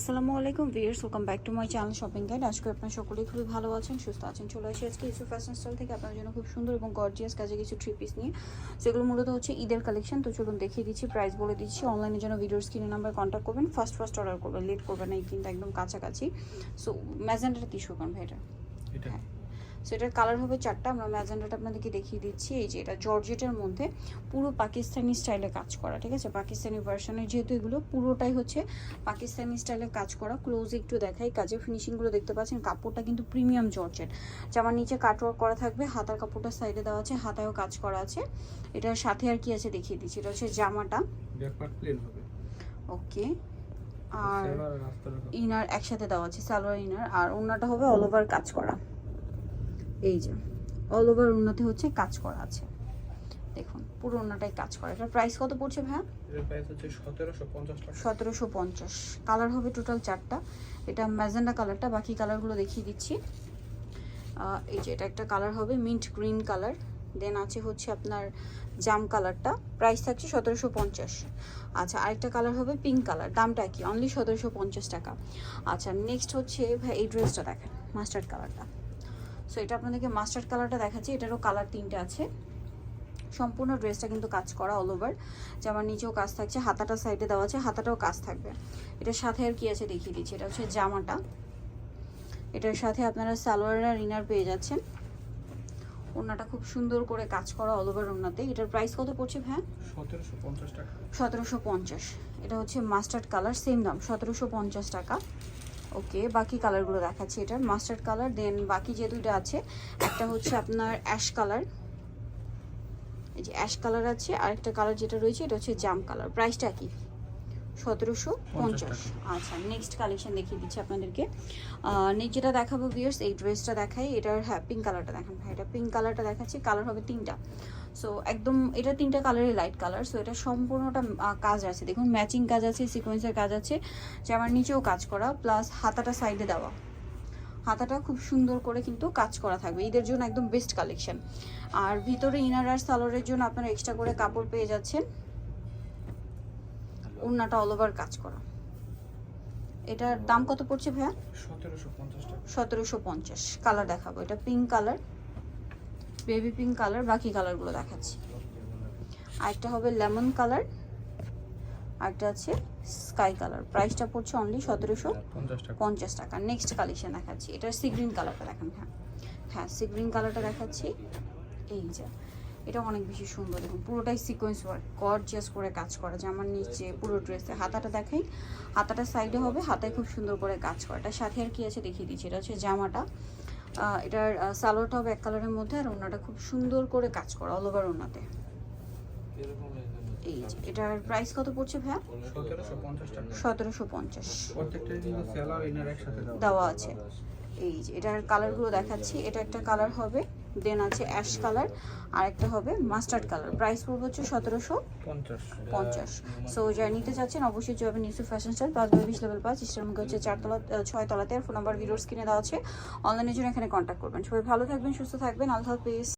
আসসালামু আলাইকুম viewers welcome back to my channel shopping guide. আজকে আপনার সকলেই খুবই ভালো আছেন সুস্থ আছেন। চলে আসি আজকে ইসু ফ্যাশন স্টাইল থেকে আপনার জন্য খুব সুন্দর এবং গর্জিয়াস কাজে কিছু থ্রি পিস নিয়ে। সেগুলো মূলত হচ্ছে ঈদের কালেকশন তো চলুন দেখিয়ে দিচ্ছি প্রাইস বলে দিচ্ছি। অনলাইনের জন্য ভিডিওর স্ক্রিনে নাম্বার কন্ট্যাক্ট করবেন। ফার্স্ট ফার্স্ট অর্ডার করবেন লেট করবেন না এই কিন্তু একদম কাছাকাছি। সো ম্যাজেন্ডাটা তিরিশ করবেন ভাই এটা। এটা। হ্যাঁ। সো এটার কালার হবে চারটা। আমরা ম্যাজেন্ডাটা আপনাদেরকে দেখিয়ে দিচ্ছি। এই যে এটা জর্জেটের মধ্যে পুরো পাকিস্তানি স্টাইলে কাজ করা ঠিক আছে? পাকিস্তানি ভার্সনের যেহেতু এগুলো পুরোটাই হচ্ছে পাকিস্তানি স্টাইলে কাজ করা। ক্লোজ একটু দেখাই কাজের ফিনিশিংগুলো দেখতে পাচ্ছেন। কাপড়টা কিন্তু প্রিমিয়াম জর্জেট। জামার নিচে কাটওয়ার্ক করা থাকবে হাতার কাপড়টা সাইডে দেওয়া আছে হাতায়ও কাজ করা আছে। এটার সাথে আর কি আছে দেখিয়ে দিচ্ছি। এটা হচ্ছে জামাটা। ওকে আর ইনার একসাথে দেওয়া আছে সালোয়ার ইনার আর ওনাটা হবে অল ওভার কাজ করা। এই যে অল ওভার ওনাতে হচ্ছে কাজ করা আছে। দেখুন পুরো ওনাটাই কাজ করা। এটার প্রাইস কত পড়ছে ভাইয়া? সতেরোশো পঞ্চাশ কালার হবে টোটাল চারটা। এটা ম্যাজেন্ডা কালারটা বাকি কালারগুলো দেখিয়ে দিচ্ছি। এই যে এটা একটা কালার হবে মিন্ট গ্রিন কালার দেন আছে হচ্ছে আপনার জাম কালারটা প্রাইস থাকছে সতেরোশো পঞ্চাশ। আচ্ছা আরেকটা কালার হবে পিঙ্ক কালার দামটা কি? অনলি সতেরোশো পঞ্চাশ টাকা। আচ্ছা নেক্সট হচ্ছে ভাই এই ড্রেসটা দেখেন মাস্টার্ড কালারটা সো এটা আপনাদেরকে মাস্টার্ড কালারটা দেখাচ্ছি। এটারও কালার তিনটে আছে। সম্পূর্ণ ড্রেসটা কিন্তু কাজ করা অল ওভার জামার নিচেও কাজ থাকছে হাতাটা সাইডে দেওয়া আছে হাতাটাও কাজ থাকবে। এটার সাথে আর কি আছে দেখিয়ে দিচ্ছি। এটা হচ্ছে জামাটা। এটার সাথে আপনারা সালোয়ার আর ইনার পেয়ে যাচ্ছেন। ওনাটা খুব সুন্দর করে কাজ করা অল ওভার ওনাতে এটার প্রাইস কত পড়ছে ভ্যাঁ সতেরোশো পঞ্চাশ টাকা। সতেরোশো পঞ্চাশ। এটা হচ্ছে মাস্টার্ড কালার সেম দাম সতেরোশো পঞ্চাশ টাকা। ওকে, বাকি কালারগুলো দেখাচ্ছি এটা মাস্টার্ড কালার দেন বাকি যে দুইটা আছে, একটা হচ্ছে আপনার অ্যাশ কালার এই যে অ্যাশ কালার আছে আর একটা কালার যেটা রয়েছে, এটা হচ্ছে জাম কালার প্রাইসটা কি? সতেরোশো পঞ্চাশ আচ্ছা নেক্সট কালেকশন দেখিয়ে দিচ্ছি আপনাদেরকে। নেক্সট যেটা দেখাবো ভিয়ার্স এই ড্রেসটা দেখাই। এটার হ্যাঁ পিঙ্ক কালারটা দেখান ভাই। এটা পিঙ্ক কালারটা দেখাচ্ছি কালার হবে তিনটা। সো একদম এটা তিনটা কালারের লাইট কালার সো এটা সম্পূর্ণটা কাজ আছে। দেখুন ম্যাচিং কাজ আছে সিকোয়েন্সের কাজ আছে। যে আমার নিচেও কাজ করা প্লাস হাতাটা সাইডে দেওয়া। হাতাটা খুব সুন্দর করে কিন্তু কাজ করা থাকবে। ঈদের জন্য একদম বেস্ট কালেকশন আর ভিতরে ইনার আর সালোয়ারের জন্য আপনারা এক্সট্রা করে কাপড় পেয়ে যাচ্ছেন। ওড়নাটা অল ওভার কাজ করা। এটার দাম কত পড়ছে ভাইয়া? সতেরোশো পঞ্চাশ কালার দেখাবো। এটা pink colour baby pink colour বাকি কালারগুলো দেখাচ্ছি। আরেকটা হবে লেমন কালার আরেকটা আছে স্কাই কালার প্রাইসটা পড়ছে অনলি সতেরোশো পঞ্চাশ টাকা। পঞ্চাশ টাকা নেক্সট কালেকশন দেখাচ্ছি এটা সি গ্রিন কালারটা দেখান হ্যাঁ হ্যাঁ সি গ্রিন কালারটা দেখাচ্ছি। এই যে এটা অনেক বেশি সুন্দর দেখুন পুরোটাই সিকোয়েন্স ওয়ার্ক গর্জিয়াস করে কাজ করা। জামার নিচে পুরো ড্রেসে হাতাটা দেখাই হাতাটা সাইডে হবে হাতায় খুব সুন্দর করে কাজ করা। এটার সাথে আর কি আছে দেখিয়ে দিচ্ছি এটা হচ্ছে জামাটা। এটার সালোয়ারটা হবে এক কালারের মধ্যে আর ওনাটা খুব সুন্দর করে কাজ করা অল ওভার ওনাতে এই এটার প্রাইস কত পড়ছে ভাইয়া? সতেরোশো পঞ্চাশ। দেওয়া। আছে। এই যে এটার কালারগুলো দেখাচ্ছি। এটা একটা কালার হবে দেন আছে অ্যাশ কালার আর একটা হবে মাস্টার্ড কালার প্রাইস পড়বে হচ্ছে সতেরোশো পঞ্চাশ। পঞ্চাশ। সো যারা নিতে চাচ্ছেন অবশ্যই যাবে নিউসু ফ্যাশন স্টাইল পাঁচ বাই বিশ লেভেল পাঁচ ইস্টারমুখে হচ্ছে চারতলা তলা ছয় তলাতে। ফোন নাম্বার ভিডিওর স্ক্রিনে দেওয়া আছে। অনলাইনের জন্য এখানে কন্ট্যাক্ট করবেন। সবাই ভালো থাকবেন সুস্থ থাকবেন। আল্লাহ হাফিজ।